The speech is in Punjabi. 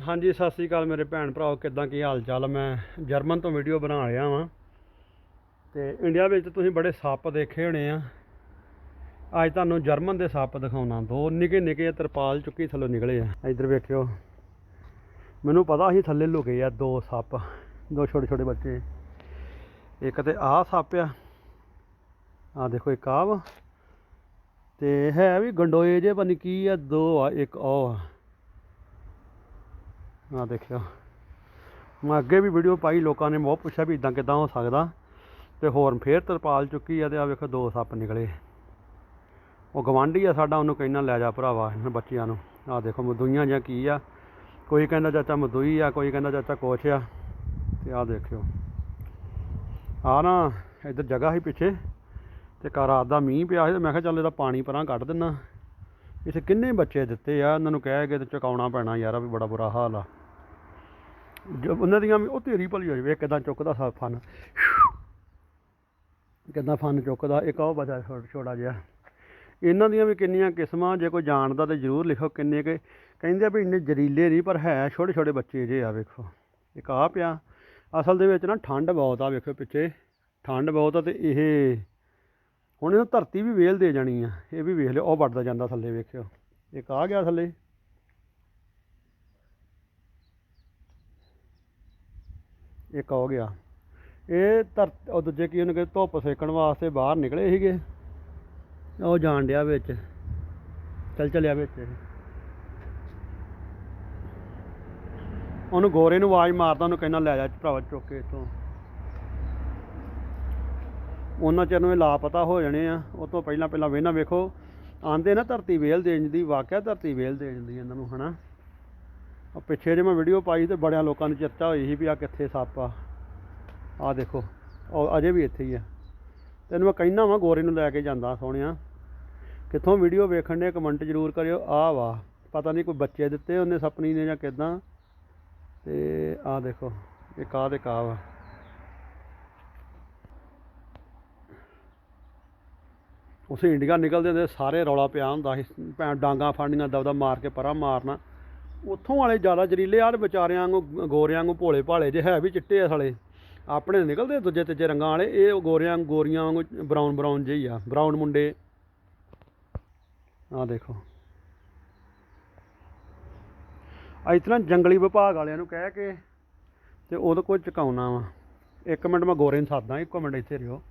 ਹਾਂਜੀ, ਸਤਿ ਸ੍ਰੀ ਅਕਾਲ ਮੇਰੇ ਭੈਣ ਭਰਾਓ, ਕਿੱਦਾਂ ਕੀ ਹਾਲ ਚਾਲ ਮੈਂ ਜਰਮਨ ਤੋਂ ਵੀਡੀਓ ਬਣਾ ਰਿਹਾ ਵਾਂ। ਤੇ ਇੰਡੀਆ ਵਿੱਚ ਤੁਸੀਂ ਬੜੇ ਸੱਪ ਦੇਖੇ ਹੋਣੇ ਆ। ਅੱਜ ਤੁਹਾਨੂੰ ਜਰਮਨ ਦੇ ਸੱਪ ਦਿਖਾਉਣਾ। ਦੋ ਨਿੱਕੇ ਨਿੱਕੇ ਤਰਪਾਲ ਚੁੱਕੀ ਥੱਲੋਂ ਨਿਕਲੇ ਆ। ਇੱਧਰ ਵੇਖਿਓ। ਮੈਨੂੰ ਪਤਾ ਸੀ ਥੱਲੇ ਲੁਕੇ ਆ ਦੋ ਸੱਪ, ਦੋ ਛੋਟੇ ਛੋਟੇ ਬੱਚੇ। ਇੱਕ ਤੇ ਆਹ ਸੱਪ ਆ। ਆ ਦੇਖੋ ਇੱਕ ਆਹ ਵਾ। ਤੇ ਹੈ ਵੀ ਗੰਡੋਏ ਜੇ ਪਤਾ ਨੀ ਕੀ ਆ, ਦੋ ਆ, ਇੱਕ ਉਹ ਆ। ਆ ਦੇਖਿਓ। ਮੈਂ ਅੱਗੇ ਵੀ ਵੀਡੀਓ ਪਾਈ, ਲੋਕਾਂ ਨੇ ਬਹੁਤ ਪੁੱਛਿਆ ਵੀ ਇਦਾਂ ਕਿਦਾਂ ਹੋ ਸਕਦਾ। ਤੇ ਹੋਰ ਫੇਰ ਤਰਪਾਲ ਚੁੱਕੀ ਆ ਤੇ ਆ ਵੇਖੋ ਦੋ ਸੱਪ ਨਿਕਲੇ। ਉਹ ਗਵਾਂਢੀ ਆ ਸਾਡਾ, ਉਹਨੂੰ ਕਹਿੰਦਾ, ਲੈ ਜਾ ਭਰਾਵਾ, ਇਹਨਾਂ ਬੱਚਿਆਂ ਨੂੰ। ਆ ਦੇਖੋ ਮਦੂਈਆਂ ਜਾਂ ਕੀ ਆ। ਕੋਈ ਕਹਿੰਦਾ, ਚਾਚਾ ਮਦੂਈ ਆ, ਕੋਈ ਕਹਿੰਦਾ, ਚਾਚਾ ਕੋਚ ਆ। ਤੇ ਆ ਦੇਖਿਓ। ਆ ਨਾ, ਇੱਧਰ ਜਗ੍ਹਾ ਸੀ ਪਿੱਛੇ, ਤੇ ਕਾ ਰਾਤ ਦਾ ਮੀਂਹ ਪਿਆ ਸੀ ਤੇ ਮੈਂ ਕਿਹਾ, ਚੱਲ ਇਹਦਾ ਪਾਣੀ ਪਰਾਂ ਕੱਢ ਦਿੰਨਾ। ਇੱਥੇ ਕਿੰਨੇ ਬੱਚੇ ਦਿੱਤੇ ਆ, ਇਹਨਾਂ ਨੂੰ ਕਹਿ ਕੇ ਤੇ ਚੁਕਾਉਣਾ ਪੈਣਾ ਯਾਰ, ਆ ਵੀ ਬੜਾ ਬੁਰਾ ਹਾਲ ਆ। ਜੋ ਉਹਨਾਂ ਦੀਆਂ ਵੀ ਉਹ ਤੇਰੀ ਭਲੀ ਹੋ ਜਾਵੇ ਕਿਦਾਂ ਚੁੱਕਦਾ ਸਾ ਫਨ। ਕਿਦਾਂ ਫਨ ਚੁੱਕਦਾ, ਇੱਕ ਉਹ ਬਚਾ ਛੋਟਾ ਛੋਟਾ ਜਿਹਾ। ਇਹਨਾਂ ਦੀਆਂ ਵੀ ਕਿੰਨੀਆਂ ਕਿਸਮਾਂ, ਜੇ ਕੋਈ ਜਾਣਦਾ ਤਾਂ ਜ਼ਰੂਰ ਲਿਖੋ ਕਿੰਨੇ ਕੇ, ਕਹਿੰਦੇ ਆ ਵੀ ਇੰਨੇ ਜ਼ਰੀਲੇ ਨਹੀਂ, ਪਰ ਹੈ ਛੋਟੇ ਛੋਟੇ ਬੱਚੇ ਜੇ ਆ, ਵੇਖੋ। ਇੱਕ ਆ ਪਿਆ, ਅਸਲ ਦੇ ਵਿੱਚ ਨਾ ਠੰਡ ਬਹੁਤ ਆ, ਵੇਖੋ ਪਿੱਛੇ। ਠੰਡ ਬਹੁਤ ਆ ਤੇ ਇਹ, ਹੁਣ ਇਹਨੂੰ ਧਰਤੀ ਵੀ ਵੇਲ ਦੇ ਜਾਣੀ ਆ, ਇਹ ਵੀ ਵੇਖ ਲਿਓ, ਉਹ ਵੱਡਦਾ ਜਾਂਦਾ ਥੱਲੇ, ਵੇਖਿਓ। ਇੱਕ ਆ ਗਿਆ ਥੱਲੇ। ਇੱਕ ਹੋ ਗਿਆ। ਇਹ ਧਰ, ਉਹ ਦੂਜੇ ਕੀ ਉਹਨੂੰ ਕਹਿੰਦੇ ਧੁੱਪ ਸੇਕਣ ਵਾਸਤੇ ਬਾਹਰ ਨਿਕਲੇ ਸੀਗੇ। ਉਹ ਜਾਣ ਡਿਆ ਵਿੱਚ। ਚੱਲ ਚੱਲਿਆ ਵਿੱਚ ਉਹਨੂੰ ਗੋਰੇ ਨੂੰ ਆਵਾਜ਼ ਮਾਰਦਾ, ਉਹਨੂੰ ਕਹਿੰਦਾ, ਲੈ ਜਾ ਭਰਾਵਾ ਚੁੱਕ ਕੇ ਇੱਥੋਂ। ਉਹਨਾਂ ਚਿਰ ਨੂੰ ਇਹ ਲਾਪਤਾ ਹੋ ਜਾਣੇ ਆ। ਉਹ ਤੋਂ ਪਹਿਲਾਂ ਪਹਿਲਾਂ ਵੇਨਾ ਵੇਖੋ। ਆਂਦੇ ਨਾ ਧਰਤੀ ਵੇਲ ਦੇਣ ਦੀ, ਵਾਕਿਆ ਧਰਤੀ ਵੇਲ ਦੇ ਜਾਂਦੀ ਇਹਨਾਂ ਨੂੰ, ਹਨਾ? ਆ ਪਿੱਛੇ ਜੇ ਮੈਂ ਵੀਡੀਓ ਪਾਈ ਤੇ ਬੜਿਆਂ ਲੋਕਾਂ ਨੂੰ ਚਰਚਾ ਹੋਈ ਸੀ ਵੀ ਆ ਕਿੱਥੇ ਸੱਪ ਆ। ਆ ਦੇਖੋ, ਉਹ ਅਜੇ ਵੀ ਇੱਥੇ ਹੀ ਆ। ਤੈਨੂੰ ਮੈਂ ਕਹਿਣਾ ਵਾਂ, ਗੋਰੇ ਨੂੰ ਲੈ ਕੇ ਜਾਂਦਾ ਸੋਹਣਿਆ। ਕਿੱਥੋਂ ਵੀਡੀਓ ਵੇਖਣ ਦੇ ਕਮੈਂਟ ਜ਼ਰੂਰ ਕਰਿਓ। ਆ ਵਾ, ਪਤਾ ਨਹੀਂ ਕੋਈ ਬੱਚੇ ਦਿੱਤੇ ਉਹਨੇ ਸਪਨੀ ਨੇ ਜਾਂ ਕਿਦਾਂ। ਤੇ ਆ ਦੇਖੋ ਇਹ ਕਾ ਦੇ ਕਾ ਵਾ। ਉਸੇ ਇੰਡੀਆ ਨਿਕਲਦੇ ਹੁੰਦੇ, ਸਾਰੇ ਰੌਲਾ ਪਿਆ ਹੁੰਦਾ ਸੀ। ਭੈਣ ਡਾਂਗਾ ਫੜਨੀਆਂ ਦਬਦਾ ਮਾਰ ਕੇ ਪਰਾਂ ਮਾਰਨਾ। ਉੱਥੋਂ ਵਾਲੇ ਜ਼ਿਆਦਾ ਜ਼ਰੀਲੇ ਆ ਵਿਚਾਰਿਆਂ ਵਾਂਗੂ, ਗੋਰਿਆਂ ਵਾਂਗੂ ਭੋਲੇ ਭਾਲੇ ਜੇ ਹੈ ਵੀ ਚਿੱਟੇ ਆ ਸਾਲੇ। ਆਪਣੇ ਨਿਕਲਦੇ ਦੂਜੇ ਤੀਜੇ ਰੰਗਾਂ ਵਾਲੇ, ਇਹ ਗੋਰਿਆਂ ਗੋਰੀਆਂ ਵਾਂਗੂ ਬਰਾਊਨ ਬਰਾਊਨ ਜਿਹੀ ਆ ਬਰਾਊਨ ਮੁੰਡੇ। ਆ ਦੇਖੋ। ਇਸ ਤਰ੍ਹਾਂ ਜੰਗਲੀ ਵਿਭਾਗ ਵਾਲਿਆਂ ਨੂੰ ਕਹਿ ਕੇ ਤੇ ਉਹਦੇ ਕੋਲ ਚੁਕਾਉਣਾ ਵਾ। ਇੱਕ ਮਿੰਟ ਮੈਂ ਗੋਰੇ ਨੂੰ ਸਾਦਾ ਇੱਕੋ ਮਿੰਟ ਇੱਥੇ ਰਿਓ